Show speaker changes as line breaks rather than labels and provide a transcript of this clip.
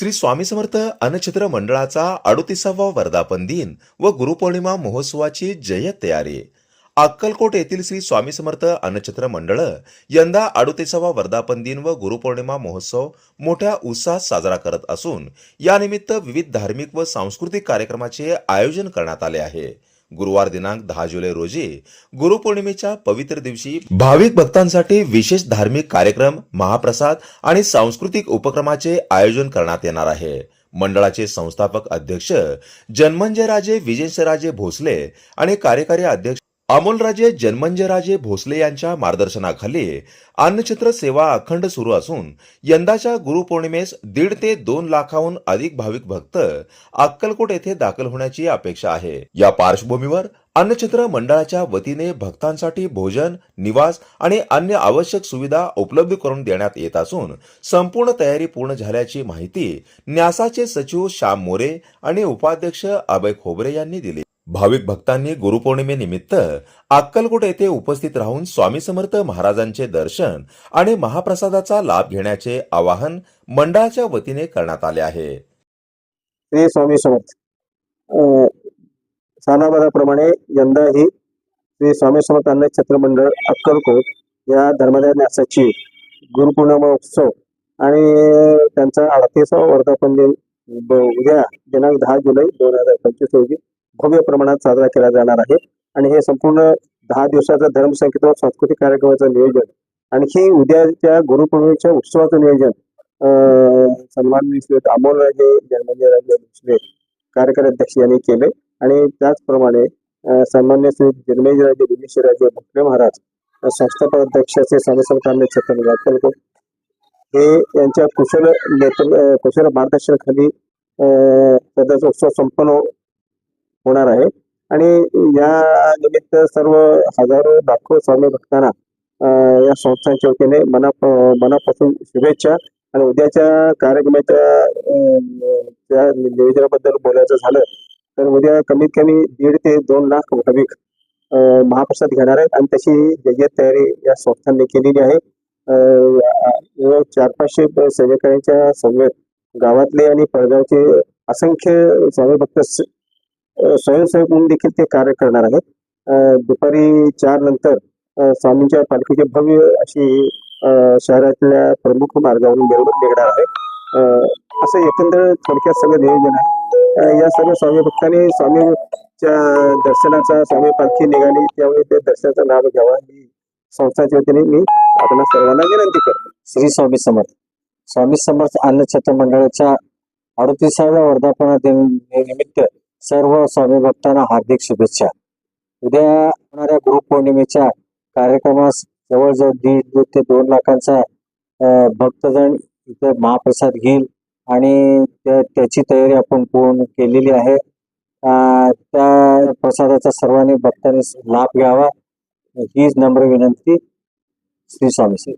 श्री स्वामी समर्थ अन्नछत्र मंडळाचा अडोतीसावा वर्धापन दिन व गुरुपौर्णिमा महोत्सवाची जय्यत तयारी. अक्कलकोट येथील श्री स्वामी समर्थ अन्नछत्र मंडळ यंदा अडोतीसावा वर्धापन दिन व गुरुपौर्णिमा महोत्सव मोठ्या उत्साहात साजरा करत असून यानिमित्त विविध धार्मिक व सांस्कृतिक कार्यक्रमाचे आयोजन करण्यात आले आहे. गुरुवार दिनांक दहा जुलै रोजी गुरुपौर्णिमेच्या पवित्र दिवशी भाविक भक्तांसाठी विशेष धार्मिक कार्यक्रम महाप्रसाद आणि सांस्कृतिक उपक्रमाचे आयोजन करण्यात येणार आहे. मंडळाचे संस्थापक अध्यक्ष जन्मंजयराजे विजयसराजे भोसले आणि कार्यकारी अध्यक्ष अमोलराजे जन्मंजयराजे भोसले यांच्या मार्गदर्शनाखाली अन्नछत्र सेवा अखंड सुरू असून यंदाच्या गुरुपौर्णिमेस दीड ते दोन लाखाहून अधिक भाविक भक्त अक्कलकोट येथे दाखल होण्याची अपेक्षा आहे. या पार्श्वभूमीवर अन्नछत्र मंडळाच्या वतीने भक्तांसाठी भोजन निवास आणि अन्य आवश्यक सुविधा उपलब्ध करून देण्यात येत असून संपूर्ण तयारी पूर्ण झाल्याची माहिती न्यासाचे सचिव श्याम मोरे आणि उपाध्यक्ष अभय खोबरे यांनी दिली. भाविक भक्तांनी गुरुपौर्णिमेनिमित्त अक्कलकोट येथे उपस्थित राहून स्वामी समर्थ महाराजांचे दर्शन आणि महाप्रसादाचा लाभ घेण्याचे आवाहन मंडळाच्या वतीने करण्यात आले आहे.
श्री स्वामी समर्थ. अं, यंदा यंदाही श्री स्वामी समर्थ अन्न छत्र मंडळ अक्कलकोट या धर्मदाय न्यासाची गुरुपौर्णिमा उत्सव आणि त्यांचा अडतीसावा वर्धापन दिन उद्या दिनांक दहा जुलै दोन हजार पंचवीस रोजी भव्य प्रमाणात साजरा केला जाणार आहे. आणि हे संपूर्ण दहा दिवसाचा धर्मसंकेत सांस्कृतिक कार्यक्रमाचं नियोजन आणखी उद्याच्या गुरुपौर्णिमेच्या उत्सवाचं नियोजन सन्मान सन्माननीय श्री अमोलराजे जन्मजयराजे भोसले कार्यकारी अध्यक्ष यांनी केले. आणि त्याचप्रमाणे सन्मान्य श्री जन्मेजराजे दिनेशराजे भोसले महाराज संस्थापक अध्यक्षाचे स्वामी छत्रपती हे यांच्या कुशल नेतृत्व कुशल मार्गदर्शनाखाली सध्याचा उत्सव संपन्न होणार आहे. आणि या निमित्त सर्व हजारो लाखो स्वामी भक्तांना या संस्थांच्या वतीने मना मनापासून शुभेच्छा. आणि उद्याच्या कार्यक्रमाच्या नियोजनाबद्दल बोलायचं झालं तर उद्या कमीत कमी दीड ते दोन लाख भाविक महाप्रसाद घेणार आहेत. आणि तशी जय्यत तयारी या संस्थांनी केलेली आहे. चार पाचशे सेवेकऱ्यांच्या समवेत गावातले आणि परगावचे असंख्य स्वामी भक्त स्वयंसेवक म्हणून देखील ते कार्य करणार आहेत. दुपारी चार नंतर स्वामींच्या पालखीचे भव्य अशी शहरातल्या प्रमुख मार्गावरून मिरवणूक निघणार आहे. असं एकंदर थोडक्यात सगळं नियोजन आहे. या सर्व स्वामी भक्तांनी स्वामीच्या दर्शनाचा स्वामी पालखी निघाली त्यावेळी ते दर्शनाचा लाभ घ्यावा ही संस्थाच्या वतीने मी आपल्या सर्वांना विनंती करतो.
श्री स्वामी समर्थ. स्वामी समर्थ अन्न छत्र मंडळाच्या अडतीसाव्या वर्धापना दिन निमित्त सर्व स्वामी भक्तांना हार्दिक शुभेच्छा. उद्या होणाऱ्या गुरुपौर्णिमेच्या कार्यक्रमास जवळजवळ दीड ते दोन लाखांचा भक्तजण इथे महाप्रसाद घेईल आणि त्या- त्याची तयारी आपण पूर्ण केलेली आहे. त्या प्रसादाचा सर्वांनी भक्तांनी लाभ घ्यावा. हीच नम्र विनंती श्री स्वामी श्री